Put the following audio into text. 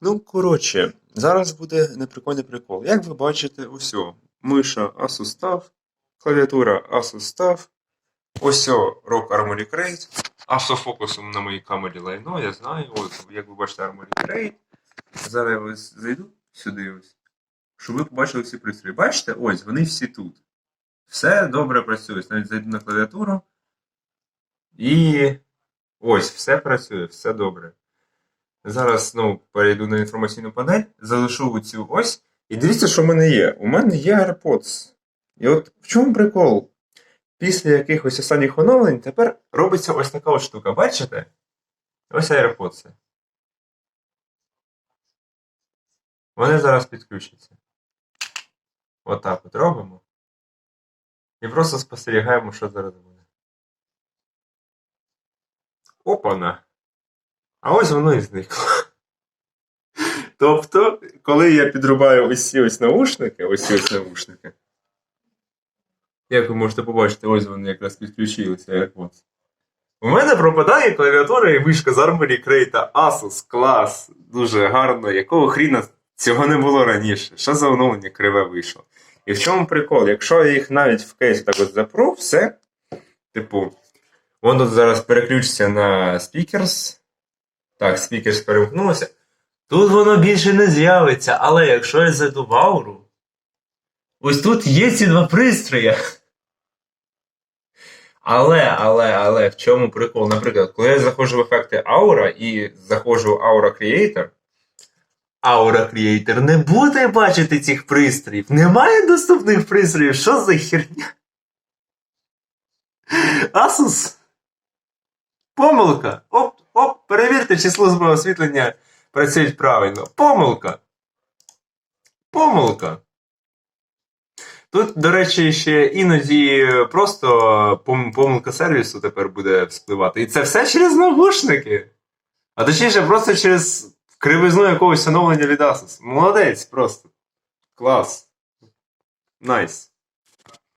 Ну, коротше, зараз буде неприкольний прикол. Як ви бачите, ось миша TUF, клавіатура TUF, ось Rock Armory Crate, автофокусом на моїй камері лайно, я знаю, от, як ви бачите, Armory Crate. Зараз я ось зайду сюди ось, щоб ви побачили всі пристрої. Бачите, ось, вони всі тут. Все добре працює. Навіть зайду на клавіатуру. І ось, все працює, все добре. Зараз знову перейду на інформаційну панель, залишу цю ось. І дивіться, що в мене є. У мене є AirPods. І от в чому прикол? Після якихось останніх оновлень тепер робиться ось така от штука. Бачите? Ось AirPods. Вони зараз підключаться. Отак от робимо. І просто спостерігаємо, що зараз буде. Опана! А ось воно і зникло. Тобто, коли я підрубаю ось ось наушники, ось ось наушники, як ви можете побачити, ось вони якраз підключилися AirPods. У мене пропадає клавіатура і вишка з Armory Crate Asus. Клас! Дуже гарно. Якого хріна цього не було раніше? Що за оновлення криве вийшло? І в чому прикол? Якщо я їх навіть в кейс так от запру, все. Типу, воно зараз переключиться на speakers. Так, speakers перемкнулося. Тут воно більше не з'явиться, але якщо я зайду в ауру, ось тут є ці два пристрої. Але, але, але в чому прикол? Наприклад, коли я заходжу в ефекти Aura і заходжу в Aura Creator, Aura Creator не буде бачити цих пристроїв. Немає доступних пристроїв. Що за херня? Asus? Помилка. Оп, оп, перевірте, чи служба освітлення працюють правильно. Помилка. Помилка. Тут, до речі, ще іноді просто помилка сервісу тепер буде вспливати. І це все через навушники. А точніше, просто через кривизну якогось оновлення від Asus. Молодець просто. Клас. Найс.